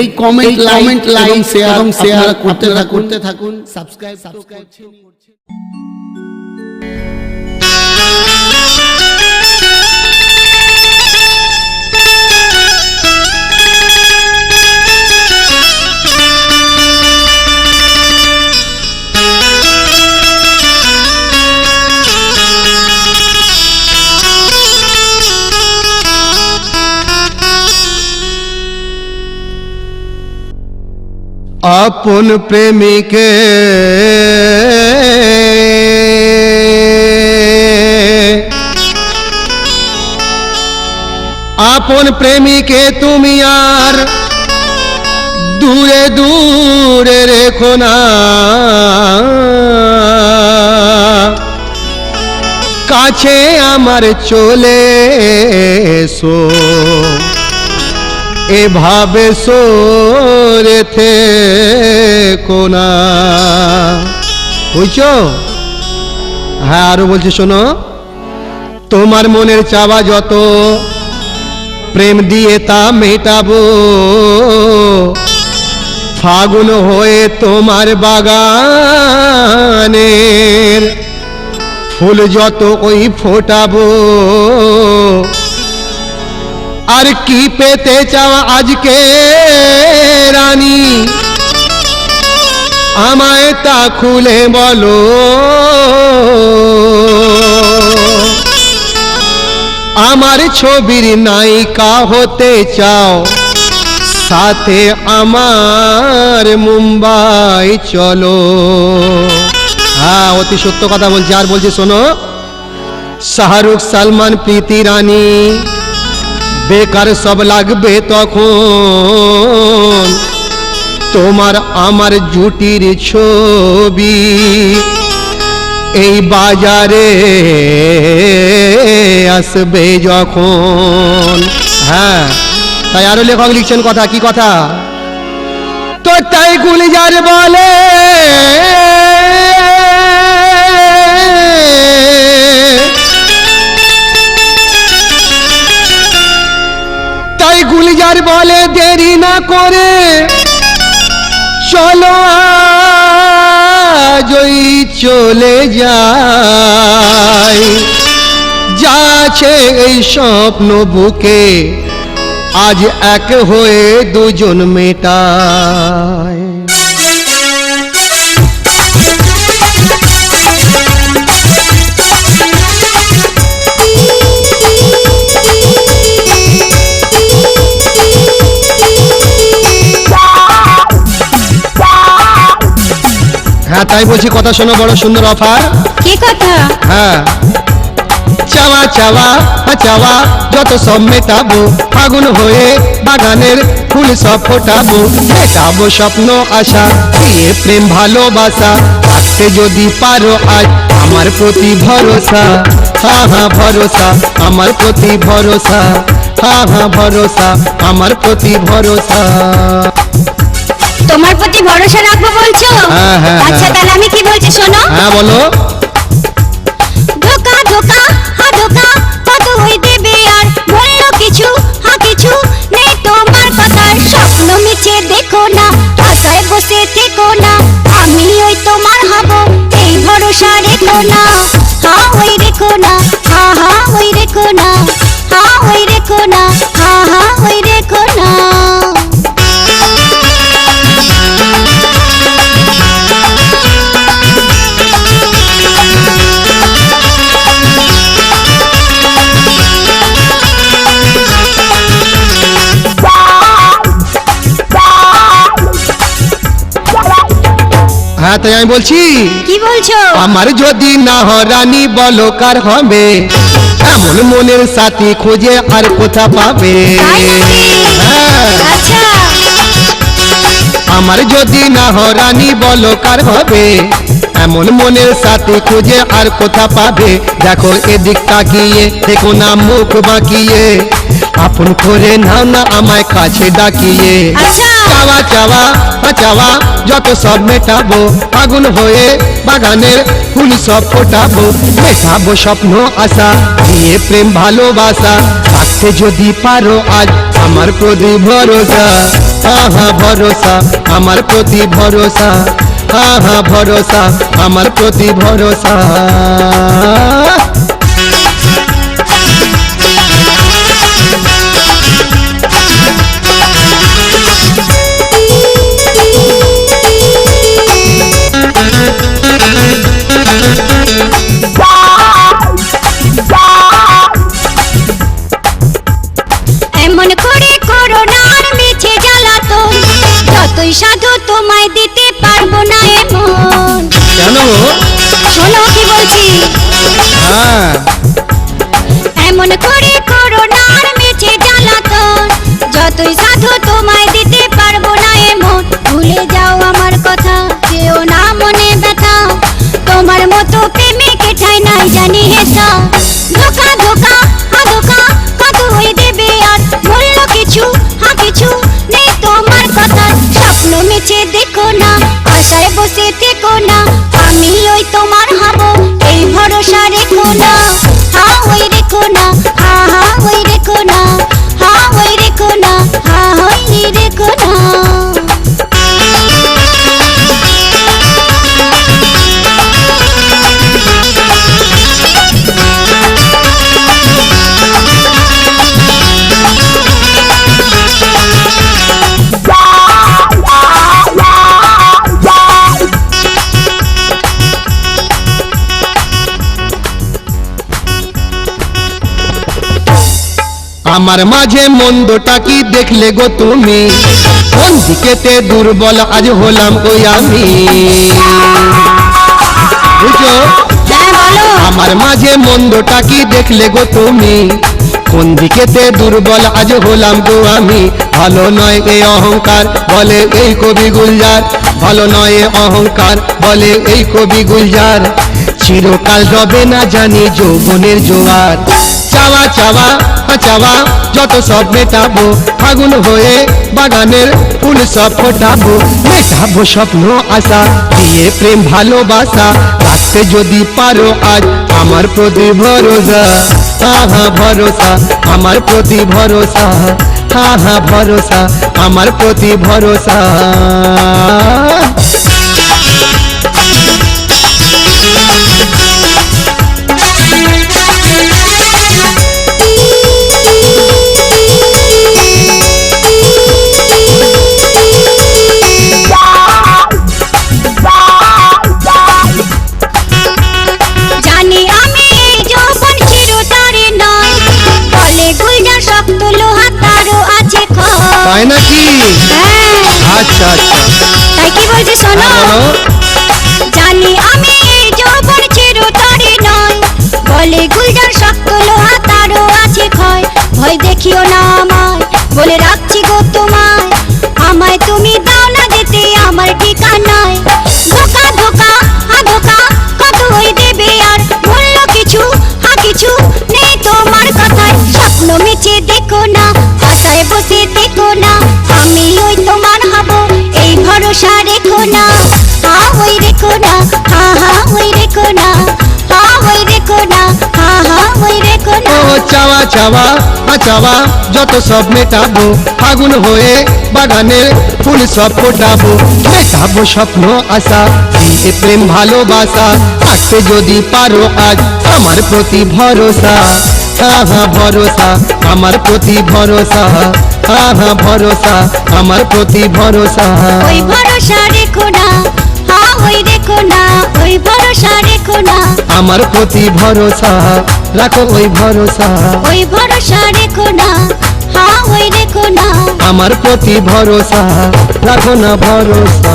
এই comment comment like share এবং share করতে থাকুন করতে থাকুন সাবস্ক্রাইব সাবস্ক্রাইব আপন প্রেমিকে আপন প্রেমিকে তুমি আর দূরে দূরে রেখো না কাছে আমার চলে এসো এভাবে সরে কোনা বুঝছ? হ্যাঁ আরও বলছি, শোনো। তোমার মনের চাওয়া যত, প্রেম দিয়ে তা মেটাবো। ফাগুন হয়ে তোমার বাগানের ফুল যত ওই ফোটাবো। আর কি পেতে চাও আজকে, রানী? আমায় তা খুলে বলো। আমার ছবির নায়িকা হতে চাও, সাথে আমার মুম্বাই চলো। হ্যাঁ অতি সত্য কথা বলছি। আর বলছি শোনো, শাহরুখ সালমান, প্রীতি রানী বেকার সব লাগবে তখন। তোমার আমার জুটির ছবি এই বাজারে আসবে যখন। হ্যাঁ তাই আরও লেখক লিখছেন কথা, কি কথা? তো তাই গুলিজার বলে গুলজার বলে দেরি না করে, চলো আজই চলে যাই। যা আছে এই স্বপ্ন বুকে, আজ এক হয়ে দুজন মেটায়। হ্যাঁ তাই বলছি কথা শোনো বড় সুন্দর অফার কি কথা? হ্যাঁ। চাওয়া চাওয়া হ্যাঁ চাওয়া যত সব মেটাবো ফাগুন হয়ে বাগানের ফুল সব ফোটাবো মেটাবো স্বপ্ন আশা দিয়ে প্রেম ভালোবাসা রাখতে যদি পারো আজ আমার প্রতি ভরসা। হা হা ভরসা আমার প্রতি ভরসা। হা হা ভরসা আমার প্রতি ভরসা। তোমার প্রতি ভরসা রাখব বলছো? হ্যাঁ, হ্যাঁ, আচ্ছা হ্যাঁ। তাহলে আমি কি বলছি শোনো? হ্যাঁ বলো। ধোকা ধোকা হা ধোকা কত হই দেবে আর বলল কিছু? হা কিছু নেই তোমার কথার। স্বপ্ন মিছে দেখো না আশায় বসে থেকো না। হ্যাঁ তাই আমি বলছি কি বলছো? আমার যদি না হরানি বলো কার হবে? এমন মনের সাথী খুঁজে আর কোথা পাবে? হ্যাঁ। আচ্ছা। আমার যদি না হরানি রানী বলো কার হবে? এমন মনের সাথে খুঁজে আর কোথা পাবে? দেখো এদিক তাকিয়ে দেখো না মুখ বাঁকিয়ে। আপন করে নাও না আমায় কাছে ডাকিয়ে। আচ্ছা। চাওয়া চাওয়া চাওয়া যত সব মেটাবো। আগুন হয়ে বাগানের ফুল সব ফোটাবো। মেটাবো স্বপ্ন আশা দিয়ে প্রেম ভালোবাসা। রাখতে যদি পারো আজ আমার প্রতি ভরসা। হা হা ভরসা আমার প্রতি ভরসা। হা হা ভরসা আমার প্রতি ভরসা। সাধু তোমায় দিতে না এমন কেন শোনো কি বলছি? হ্যাঁ। এমন করে করোনার মিছে জ্বালাতন। যতই সাধু তোমায় দিতে পারব না এমন। ভুলে যাও আমার কথা কেউ না মনে ব্যথা। তোমার মতো প্রেমিকে ঠাই নাই জানি হেসা ধোকা ধোকা আমার মাঝে মন্দটা কি দেখলে গো তুমি? কোন দিকেতে দুর্বল আজ হলাম ওই আমি? বুঝো হ্যাঁ আমার মাঝে মন্দটা কি দেখলে গো তুমি? কোন দিকেতে দুর্বল আজ হলাম গো আমি? ভালো নয় এই অহংকার বলে এই কবি গুলজার। ভালো নয় এ অহংকার বলে এই কবি গুলজার। চিরকাল রবে না জানি যৌবনের জোয়ার। চাওয়া চাওয়া চাওয়া, যত সব মেটাবো, ফাগুন হয়ে বাগানের ফুল সব ফোটাবো, মেটাবো স্বপ্ন, আশা, দিয়ে প্রেম, ভালোবাসা, রাখতে যদি পারো আজ আমার প্রতি ভরসা। আহা, ভরসা, আমার প্রতি ভরসা। আহা, ভরসা, আমার প্রতি ভরসা। ভয় দেখিও না। চাওয়া চাওয়া আ চাওয়া যত সব মেটাবো ফাগুন হয়ে বাগানের ফুল সব ফোটাবো। মেটাবো স্বপ্ন আশা দিয়ে প্রেম ভালোবাসা থাকতে যদি পারো আজ আমার প্রতি ভরসা। আহা ভরসা আমার প্রতি ভরসা। আহা ভরসা আমার প্রতি ভরসা। ওই ভরসা রেখো না হা ওই রেখো না ওই ভরসা রেখো না। আমার প্রতি ভরসা। রাখো ওই ভরসা। ওই ভরসা রেখো না হা ওই রেখো না। আমার প্রতি ভরসা রাখো না ভরসা।